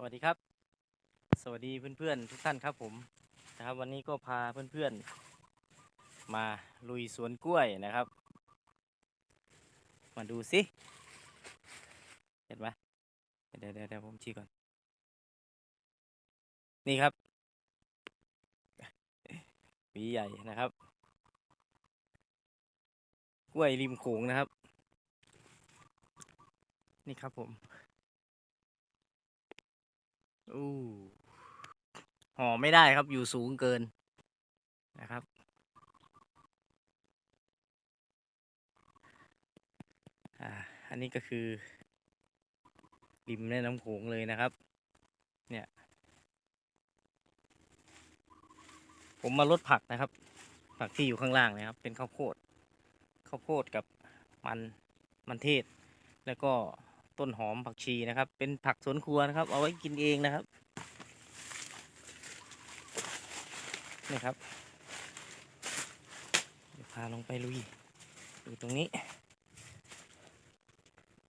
สวัสดีครับ สวัสดีเพื่อนๆทุกท่านครับผมนะครับ วันนี้ก็พาเพื่อนๆ มาลุยสวนกล้วยนะครับ มาดูสิเห็นไหมเดี๋ยวเดี๋ยวเดี๋ยวผมชี้ก่อน นี่ครับหวีใหญ่นะครับ กล้วยริมโขงนะครับ นี่ครับผม อู้ห่อไม่ได้ครับอยู่สูงเกินนะครับ อ่า อันนี้ก็คือ ริมแม่น้ำโขงเลยนะครับ เนี่ย ผมมาลดผักนะครับ ผักที่อยู่ข้างล่างนะครับ เป็นข้าวโพด ข้าวโพดกับมัน มันเทศ แล้วก็ ต้นหอมผักชีนะครับ เป็นผักสวนครัวนะครับ เอาไว้กินเองนะครับนี่ครับพาลงไปลุยดูตรงนี้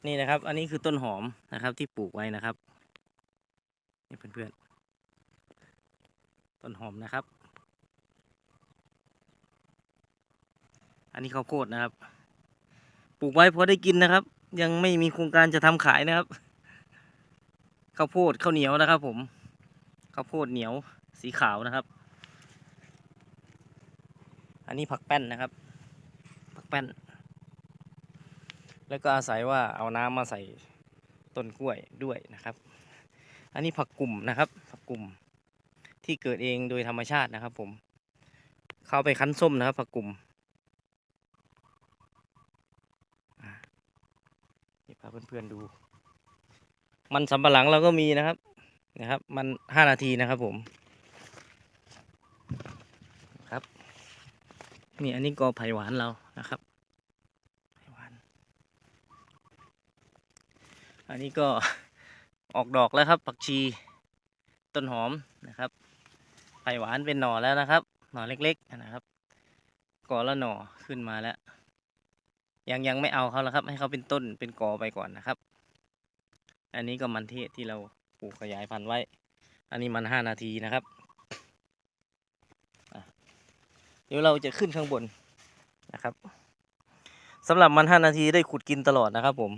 นี่นะครับ อันนี้คือต้นหอมนะครับ ที่ปลูกไว้นะครับนี่เพื่อนๆต้นหอมนะครับ อันนี้ข้าวโพดนะครับ ปลูกไว้พอได้กินนะครับ ยังไม่มีโครงการจะทำขายนะครับข้าวโพดข้าวเหนียวนะครับ ผมข้าวโพดเหนียวสีขาวนะครับ อันนี้ผักแป้นนะครับ ผักแป้น แล้วก็อาศัยว่าเอาน้ำมาใส่ต้นกล้วยด้วยนะครับ อันนี้ผักกลุ่มนะครับ ผักกลุ่มที่เกิดเองโดยธรรมชาตินะครับ ผม เข้าไปคั้นส้มนะครับ ผักกลุ่มอ่านี่ พาเพื่อนๆดู มันสำปะหลังเราก็มีนะครับ นะครับ มันห้านาทีนะครับผมครับนี่อันนี้ก็ไผ่หวานเรานะครับไผ่หวานอันนี้ก็ออกดอกแล้วครับผักชีต้นหอมนะครับไผ่หวานเป็นหน่อแล้วนะครับ หน่อเล็กๆนะครับก่อแล้วหน่อขึ้นมาแล้ว ยังยังไม่เอาเขาแล้วครับ ให้เขาเป็นต้นเป็นกอไปก่อนนะครับ อันนี้ก็มันเทศที่เราปลูกขยายพันธุ์ไว้ อันนี้มันห้านาทีนะครับเดี๋ยวเราจะขึ้นข้างบนนะครับสำหรับมันห้านาทีได้ขุดกินตลอดนะครับ ผม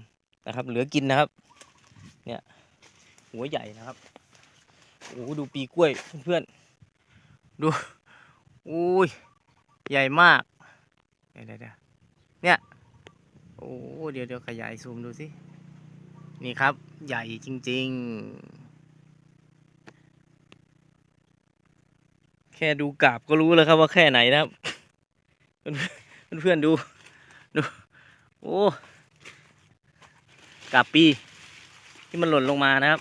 นะครับ เหลือกินนะครับ เนี่ยหัวใหญ่นะครับโอ้โหดูปีกล้วยเพื่อนดูอุ้ยใหญ่มากเดี๋ยวเดี๋ยวเดี๋ยวเนี่ย โอ้เดี๋ยวเดี๋ยวขยายซูมดูสิ นี่ครับ ใหญ่จริง ๆ แค่ดูกาบก็รู้แล้วครับว่าแค่ไหนนะครับ เพื่อนๆดูดู โอ้กาบปี ที่มันหล่นลงมานะครับ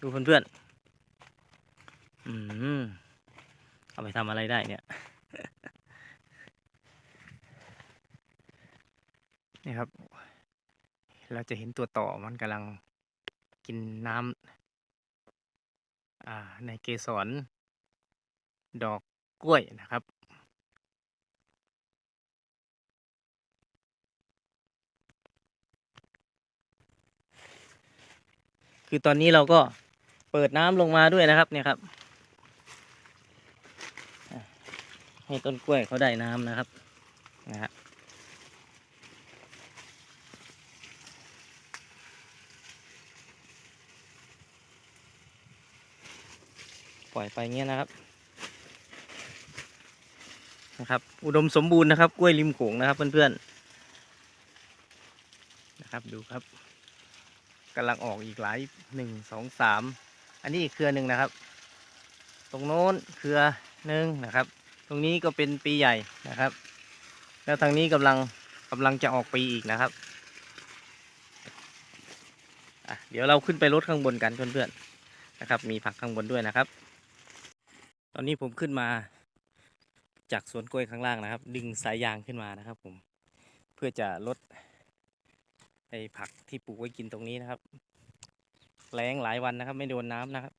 ดูเพื่อนๆอืมเอาไปทำอะไรได้เนี่ย นี่ครับ เราจะเห็นตัวต่อมันกำลังกินน้ำในเกสรดอกกล้วยนะครับ คือตอนนี้เราก็เปิดน้ำลงมาด้วยนะครับเนี่ยครับให้ต้นกล้วยเขาได้น้ำนะครับนะฮะ ล่อยไปเงี้ยนะครับนะครับ อุดมสมบูรณ์นะครับกล้วยริมโขงนะครับเพื่อนๆนะครับดูครับกำลังออกอีกหลายหนึ่งสองสามอันนี้อีกเครือหนึ่งนะครับ ตรงโน้นเครือหนึ่งนะครับ ตรงนี้ก็เป็นปีใหญ่นะครับ แล้วทางนี้กำลังกำลังจะออกปีอีกนะครับเดี๋ยวเราขึ้นไปรถข้างบนกันเพื่อนๆนะครับ มีผักข้างบนด้วยนะครับ อนนี้ผมขึ้นมาจากสวนกล้วยข้างล่างนะครับ ดึงสายยางขึ้นมานะครับ ผมเพื่อจะลดไอ้ผักที่ปลูกไว้กินตรงนี้นะครับแล้งหลายวันนะครับ ไม่โดนน้ำนะครับ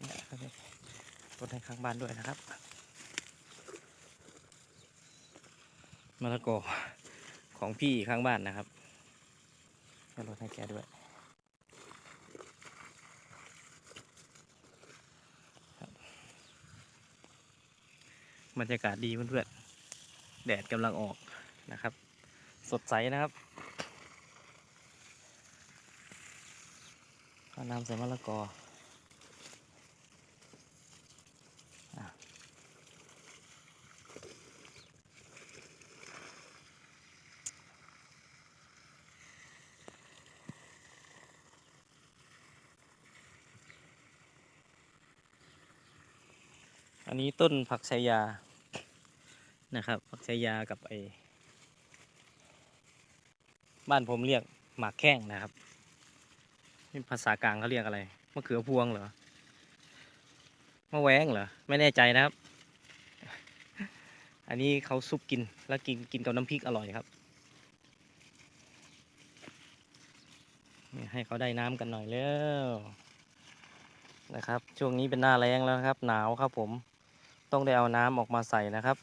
เนี่ยครับรดให้ข้างบ้านด้วยนะครับมะละกอของพี่ข้างบ้านนะครับช่วยลดให้แกด้วยครับ บรรยากาศดีเพื่อนๆ แดดกำลังออกนะครับ สดใสนะครับข้าน้ำใส่มะละกออันนี้ต้นผักชายา นะครับผักชายากับไอบ้านผมเรียกหมากแข้งนะครับนี่ภาษากลางเขาเรียกอะไรมะเขือพวงเหรอมะแวงเหรอไม่แน่ใจนะครับ อันนี้เขาซุปกินแล้วกินกินกับน้ำพริกอร่อยครับให้เขาได้น้ำกันหน่อยแล้วนะครับ ช่วงนี้เป็นหน้าแรงแล้วนะครับ หนาวครับผมต้องได้เอาน้ำออกมาใส่นะครับ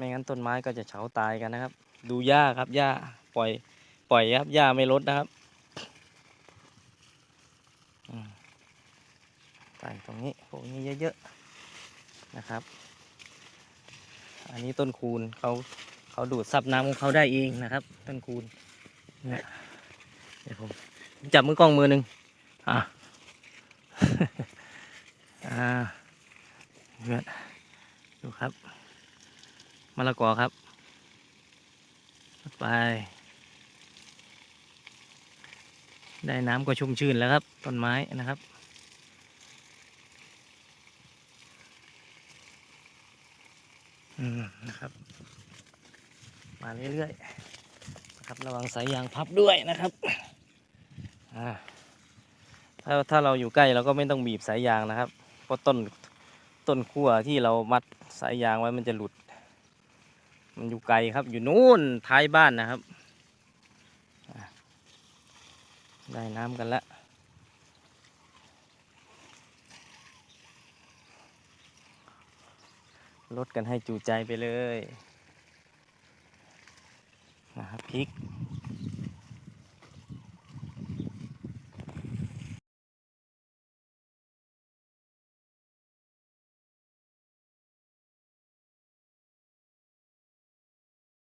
ไม่งั้นต้นไม้ก็จะเฉาตายกันนะครับ ดูหญ้าครับหญ้าปล่อย ปล่อยครับหญ้าไม่ลดนะครับใส่ตรงนี้พวกนี้เยอะๆนะครับ อันนี้ต้นคูณเขาเขาดูดซับน้ำของเขาได้เองนะครับ ต้นคูณเนี่ยเดี๋ยวผมจับมือกล้องมือหนึ่งอะอ่าเพื่อนดูครับ มะละกอครับไป ได้น้ำก็ชุ่มชื่นแล้วครับต้นไม้นะครับ อืมนะครับ มาเรื่อยๆนะครับระวังสายยางพับด้วยนะครับอ่าถ้าถ้าเราอยู่ใกล้เราก็ไม่ต้องบีบสายยางนะครับ เพราะต้นต้นขั้วที่เรามัดสายยางไว้มันจะหลุด มันอยู่ไกลครับ อยู่นู่นท้ายบ้านนะครับ ได้น้ำกันแล้วลดกันให้จูใจไปเลยนะครับพริก